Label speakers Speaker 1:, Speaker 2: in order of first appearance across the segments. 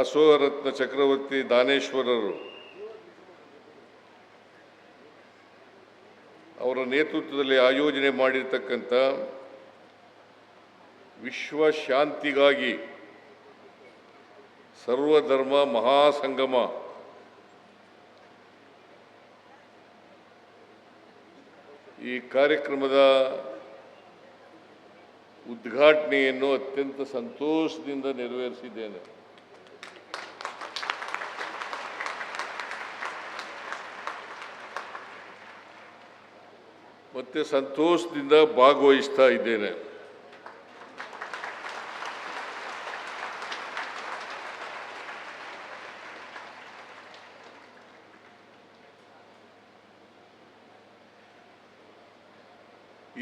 Speaker 1: ದಾಸೋಹರತ್ನ ಚಕ್ರವರ್ತಿ ದಾನೇಶ್ವರರು. ಅವರ ನೇತೃತ್ವದಲ್ಲಿ ಆಯೋಜನೆ ಮಾಡಿರ್ತಕ್ಕಂಥ ವಿಶ್ವ ಶಾಂತಿಗಾಗಿ ಸರ್ವಧರ್ಮ ಮಹಾಸಂಗಮ ಈ ಕಾರ್ಯಕ್ರಮದ ಉದ್ಘಾಟನೆಯನ್ನು ಅತ್ಯಂತ ಸಂತೋಷದಿಂದ ನೆರವೇರಿಸಿದ್ದೇನೆ. ಮತ್ತೆ ಸಂತೋಷದಿಂದ ಭಾಗವಹಿಸ್ತಾ ಇದ್ದೇನೆ.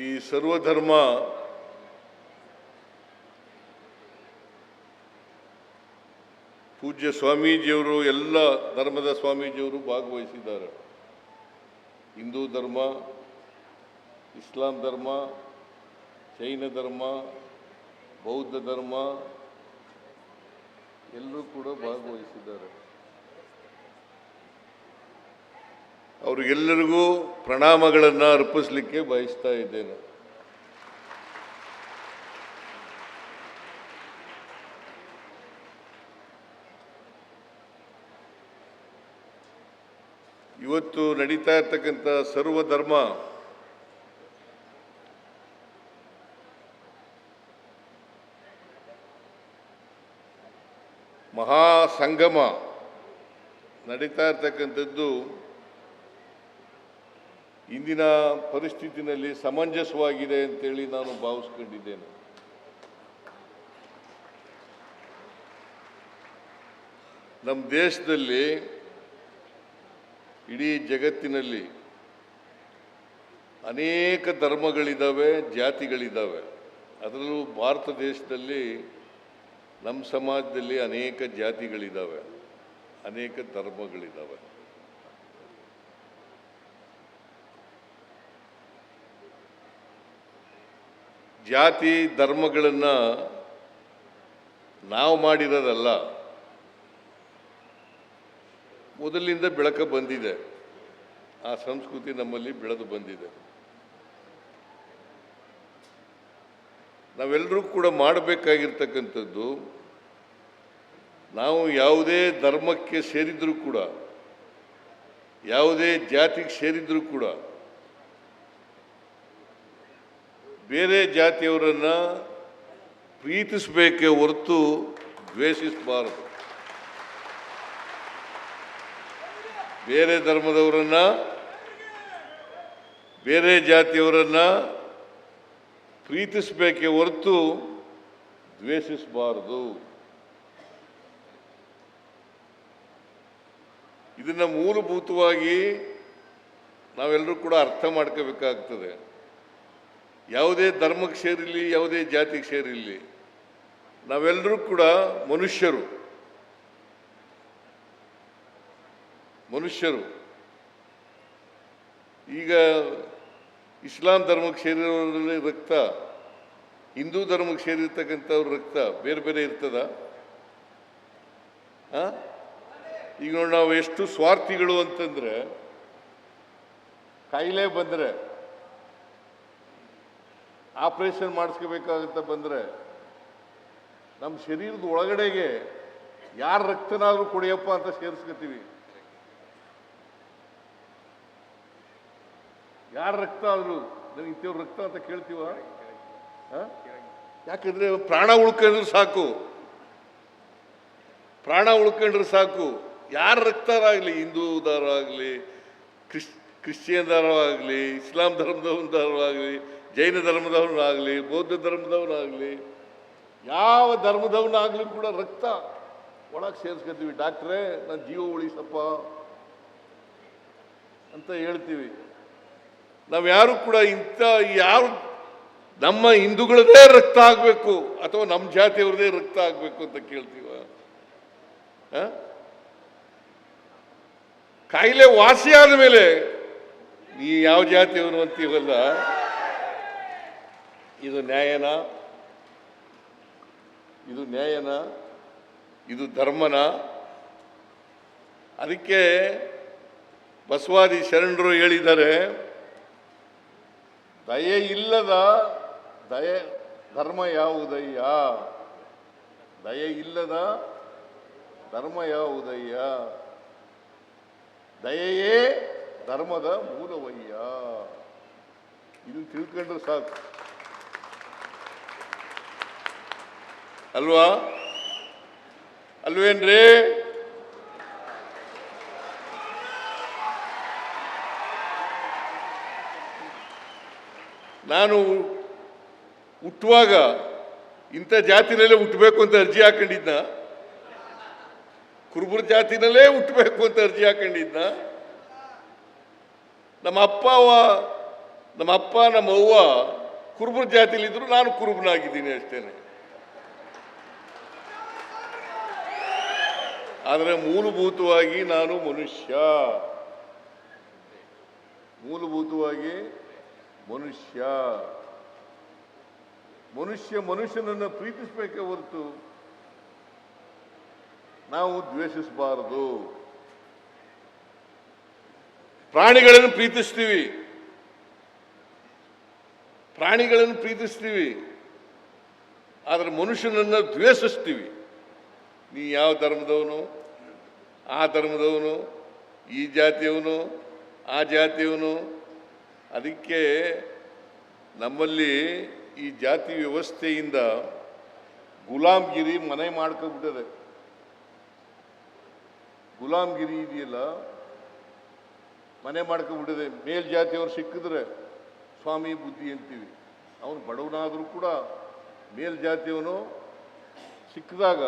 Speaker 1: ಈ ಸರ್ವಧರ್ಮ ಪೂಜ್ಯ ಸ್ವಾಮೀಜಿಯವರು ಎಲ್ಲ ಧರ್ಮದ ಸ್ವಾಮೀಜಿಯವರು ಭಾಗವಹಿಸಿದ್ದಾರೆ. ಹಿಂದೂ ಧರ್ಮ ಇಸ್ಲಾಂ ಧರ್ಮ, ಜೈನ ಧರ್ಮ, ಬೌದ್ಧ ಧರ್ಮ ಎಲ್ಲರೂ ಕೂಡ ಭಾಗವಹಿಸಿದ್ದಾರೆ. ಅವರಿಗೆಲ್ಲರಿಗೂ ಪ್ರಣಾಮಗಳನ್ನು ಅರ್ಪಿಸಲಿಕ್ಕೆ ಬಯಸ್ತಾ ಇದ್ದೇನೆ. ಇವತ್ತು ನಡೀತಾ ಇರ್ತಕ್ಕಂಥ ಸರ್ವಧರ್ಮ ಮಹಾಸಂಗಮ ನಡೀತಾ ಇರ್ತಕ್ಕಂಥದ್ದು ಇಂದಿನ ಪರಿಸ್ಥಿತಿನಲ್ಲಿ ಸಮಂಜಸವಾಗಿದೆ ಅಂತೇಳಿ ನಾನು ಭಾವಿಸ್ಕೊಂಡಿದ್ದೇನೆ. ನಮ್ಮ ದೇಶದಲ್ಲಿ ಇಡೀ ಜಗತ್ತಿನಲ್ಲಿ ಅನೇಕ ಧರ್ಮಗಳಿದ್ದಾವೆ, ಜಾತಿಗಳಿದ್ದಾವೆ. ಅದರಲ್ಲೂ ಭಾರತ ದೇಶದಲ್ಲಿ ನಮ್ಮ ಸಮಾಜದಲ್ಲಿ ಅನೇಕ ಜಾತಿಗಳಿದ್ದಾವೆ ಅನೇಕ ಧರ್ಮಗಳಿದ್ದಾವೆ ಜಾತಿ ಧರ್ಮಗಳನ್ನು ನಾವು ಮಾಡಿರೋದಲ್ಲ, ಮೊದಲಿಂದ ಬೆಳಕ ಬಂದಿದೆ. ಆ ಸಂಸ್ಕೃತಿ ನಮ್ಮಲ್ಲಿ ಬೆಳೆದು ಬಂದಿದೆ. ನಾವೆಲ್ಲರೂ ಕೂಡ ಮಾಡಬೇಕಾಗಿರ್ತಕ್ಕಂಥದ್ದು ನಾವು ಯಾವುದೇ ಧರ್ಮಕ್ಕೆ ಸೇರಿದರೂ ಕೂಡ, ಯಾವುದೇ ಜಾತಿಗೆ ಸೇರಿದರೂ ಕೂಡ, ಬೇರೆ ಜಾತಿಯವರನ್ನು ಪ್ರೀತಿಸಬೇಕೇ ಹೊರತು ದ್ವೇಷಿಸಬಾರದು. ಬೇರೆ ಧರ್ಮದವರನ್ನು, ಬೇರೆ ಜಾತಿಯವರನ್ನ ಪ್ರೀತಿಸಬೇಕೇ ಹೊರತು ದ್ವೇಷಿಸಬಾರದು. ಇದನ್ನು ಮೂಲಭೂತವಾಗಿ ನಾವೆಲ್ಲರೂ ಕೂಡ ಅರ್ಥ ಮಾಡ್ಕೋಬೇಕಾಗ್ತದೆ. ಯಾವುದೇ ಧರ್ಮಕ್ಕೆ ಸೇರಿರಲಿ, ಯಾವುದೇ ಜಾತಿಗೆ ಸೇರಿರಲಿ, ನಾವೆಲ್ಲರೂ ಕೂಡ ಮನುಷ್ಯರು. ಮನುಷ್ಯರು. ಈಗ ಇಸ್ಲಾಂ ಧರ್ಮಕ್ಕೆ ಸೇರಿರೋದ್ರಲ್ಲಿ ರಕ್ತ, ಹಿಂದೂ ಧರ್ಮಕ್ಕೆ ಸೇರಿರ್ತಕ್ಕಂಥವ್ರ ರಕ್ತ ಬೇರೆ ಬೇರೆ ಇರ್ತದ? ಈಗ ನೋಡಿ ನಾವು ಎಷ್ಟು ಸ್ವಾರ್ಥಿಗಳು ಅಂತಂದರೆ ಕಾಯಿಲೆ ಬಂದರೆ, ಆಪರೇಷನ್ ಮಾಡಿಸ್ಕೋಬೇಕಾಗಂತ ಬಂದರೆ ನಮ್ಮ ಶರೀರದ ಒಳಗಡೆಗೆ ಯಾರ ರಕ್ತನಾದರೂ ಕೊಡಿಯಪ್ಪ ಅಂತ ಸೇರಿಸ್ಕೊತೀವಿ ಯಾರ ರಕ್ತ ಆದರೂ ನನಗೆ ಇಂಥವ್ರ ರಕ್ತ ಅಂತ ಕೇಳ್ತೀವ? ಯಾಕಂದ್ರೆ ಪ್ರಾಣ ಉಳ್ಕೊಂಡ್ರೆ ಸಾಕು. ಪ್ರಾಣ ಉಳ್ಕೊಂಡ್ರೆ ಸಾಕು. ಯಾರ ರಕ್ತರಾಗಲಿ? ಕ್ರಿಶ್ ಕ್ರಿಶ್ಚಿಯನ್ ದಾರವಾಗಲಿ ಇಸ್ಲಾಂ ಧರ್ಮದವರಾಗಲಿ ಜೈನ ಧರ್ಮದವನಾಗಲಿ ಬೌದ್ಧ ಧರ್ಮದವನಾಗಲಿ ಯಾವ ಧರ್ಮದವನಾಗಲಿ ಕೂಡ ರಕ್ತ ಒಳಗೆ ಸೇರಿಸ್ಕೊತೀವಿ. ಡಾಕ್ಟ್ರೇ ನನ್ನ ಜೀವ ಉಳಿಸಪ್ಪ ಅಂತ ಹೇಳ್ತೀವಿ. ನಾವು ಯಾರು ಕೂಡ ಇಂಥ ಯಾರು ನಮ್ಮ ಹಿಂದೂಗಳದೇ ರಕ್ತ ಆಗಬೇಕು ಅಥವಾ ನಮ್ಮ ಜಾತಿಯವ್ರದೇ ರಕ್ತ ಆಗಬೇಕು ಅಂತ ಕೇಳ್ತೀವ? ಕಾಯಿಲೆ ವಾಸಿ ಆದ ಮೇಲೆ ನೀ ಯಾವ ಜಾತಿಯವನು ಅಂತೀವಲ್ಲ? ಇದು ನ್ಯಾಯನಾ? ಇದು ನ್ಯಾಯನ? ಇದು ಧರ್ಮನ? ಅದಕ್ಕೆ ಬಸವಾದಿ ಶರಣರು ಹೇಳಿದ್ದಾರೆ ದಯೆ ಇಲ್ಲದ ದಯೆ, ಧರ್ಮ ಯಾವುದಯ್ಯ? ದಯೆ ಇಲ್ಲದ ಧರ್ಮ ಯಾವುದಯ್ಯ? ದಯೆಯೇ ಧರ್ಮದ ಮೂಲವಯ್ಯ? ಇದು ತಿಳ್ಕೊಂಡ್ರೆ ಸಾಕು. ಅಲ್ವಾ? ಅಲ್ವೇನ್ರಿ? ನಾನು ಹುಟ್ಟುವಾಗ ಇಂಥ ಜಾತಿನಲ್ಲೇ ಹುಟ್ಟಬೇಕು ಅಂತ ಅರ್ಜಿ ಹಾಕೊಂಡಿದ್ನ? ಕುರುಬರ ಜಾತಿನಲ್ಲೇ ಹುಟ್ಟಬೇಕು ಅಂತ ಅರ್ಜಿ ಹಾಕೊಂಡಿದ್ನ? ನಮ್ಮ ಅಪ್ಪ ನಮ್ಮ ಅಪ್ಪ, ನಮ್ಮ ಅವ್ವ ಕುರುಬರ ಜಾತಿಲಿದ್ರು ನಾನು ಕುರುಬನಾಗಿದ್ದೀನಿ ಅಷ್ಟೇನೆ ಆದರೆ ಮೂಲಭೂತವಾಗಿ ನಾನು ಮನುಷ್ಯ. ಮೂಲಭೂತವಾಗಿ ಮನುಷ್ಯ ಮನುಷ್ಯ ಮನುಷ್ಯನನ್ನು ಪ್ರೀತಿಸಬೇಕೇ ಹೊರತು ನಾವು ದ್ವೇಷಿಸಬಾರದು. ಪ್ರಾಣಿಗಳನ್ನು ಪ್ರೀತಿಸ್ತೀವಿ. ಪ್ರಾಣಿಗಳನ್ನು ಪ್ರೀತಿಸ್ತೀವಿ. ಆದರೆ ಮನುಷ್ಯನನ್ನು ದ್ವೇಷಿಸ್ತೀವಿ. ನೀ ಯಾವ ಧರ್ಮದವನು? ಆ ಧರ್ಮದವನು? ಈ ಜಾತಿಯವನು? ಆ ಜಾತಿಯವನು? ಅದಕ್ಕೆ ನಮ್ಮಲ್ಲಿ ಈ ಜಾತಿ ವ್ಯವಸ್ಥೆಯಿಂದ ಗುಲಾಮ್ಗಿರಿ ಮನೆ ಮಾಡ್ಕೊಬಿಟ್ಟದೆ ಗುಲಾಮ್ಗಿರಿ ಇದೆಯಲ್ಲ, ಮನೆ ಮಾಡ್ಕೊಬಿಟ್ಟಿದೆ ಮೇಲ್ಜಾತಿಯವ್ರು ಸಿಕ್ಕಿದ್ರೆ ಸ್ವಾಮಿ ಬುದ್ಧಿ ಅಂತೀವಿ. ಅವನು ಬಡವನಾದರೂ ಕೂಡ ಮೇಲ್ಜಾತಿಯವನು ಸಿಕ್ಕಿದಾಗ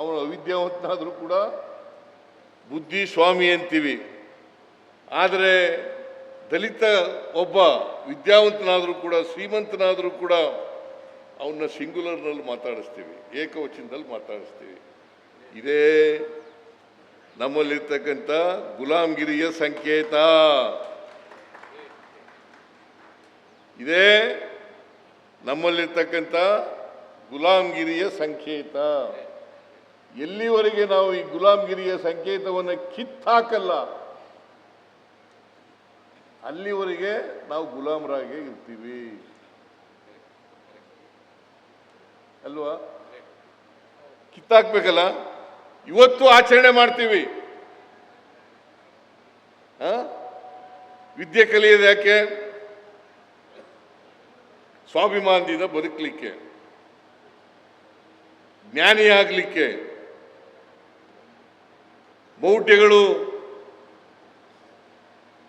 Speaker 1: ಅವನು ಅವಿದ್ಯಾವಂತನಾದರೂ ಕೂಡ ಬುದ್ಧಿ ಸ್ವಾಮಿ ಅಂತೀವಿ. ಆದರೆ ದಲಿತ ಒಬ್ಬ ವಿದ್ಯಾವಂತನಾದರೂ ಕೂಡ, ಶ್ರೀಮಂತನಾದರೂ ಕೂಡ ಅವನ್ನ ಸಿಂಗುಲರ್ನಲ್ಲಿ ಮಾತಾಡಿಸ್ತೀವಿ, ಏಕವಚನದಲ್ಲಿ ಮಾತಾಡಿಸ್ತೀವಿ. ಇದೇ ನಮ್ಮಲ್ಲಿರ್ತಕ್ಕಂಥ ಗುಲಾಮ್ಗಿರಿಯ ಸಂಕೇತ. ಇದೇ ನಮ್ಮಲ್ಲಿರ್ತಕ್ಕಂಥ ಗುಲಾಮ್ಗಿರಿಯ ಸಂಕೇತ. ಎಲ್ಲಿವರೆಗೆ ನಾವು ಈ ಗುಲಾಮ್ಗಿರಿಯ ಸಂಕೇತವನ್ನು ಕಿತ್ತಾಕಲ್ಲ ಅಲ್ಲಿವರೆಗೆ ನಾವು ಗುಲಾಮರಾಗೇ ಇರ್ತೀವಿ. ಅಲ್ವಾ? ಕಿತ್ತಾಕ್ಬೇಕಲ್ಲ? ಇವತ್ತು ಆಚರಣೆ ಮಾಡ್ತೀವಿ? ವಿದ್ಯೆ ಕಲಿಯೋದು ಯಾಕೆ? ಸ್ವಾಭಿಮಾನದಿಂದ ಬದುಕಲಿಕ್ಕೆ. ಜ್ಞಾನಿ ಆಗಲಿಕ್ಕೆ ಮೌಢ್ಯಗಳು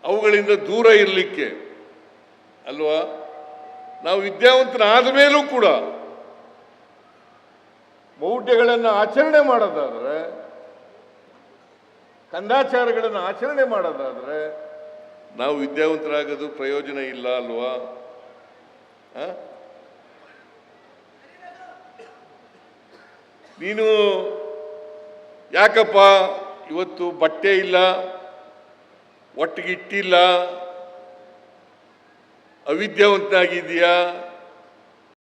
Speaker 1: ಅವುಗಳಿಂದ ದೂರ ಇರಲಿಕ್ಕೆ, ಅಲ್ವಾ? ನಾವು ವಿದ್ಯಾವಂತನಾದ ಮೇಲೂ ಕೂಡ ಮೌಢ್ಯಗಳನ್ನು ಆಚರಣೆ ಮಾಡೋದಾದರೆ, ಕಂದಾಚಾರಗಳನ್ನು ಆಚರಣೆ ಮಾಡೋದಾದರೆ ನಾವು ವಿದ್ಯಾವಂತರಾಗೋದು ಪ್ರಯೋಜನ ಇಲ್ಲ, ಅಲ್ವಾ? ನೀನು ಯಾಕಪ್ಪ ಇವತ್ತು ಬಟ್ಟೆ ಇಲ್ಲ? ಒಟ್ಟಿಗೆ ಇಟ್ಟಿಲ್ಲ ಅವಿದ್ಯಾವಂತನಾಗಿದ್ದೀಯಾ?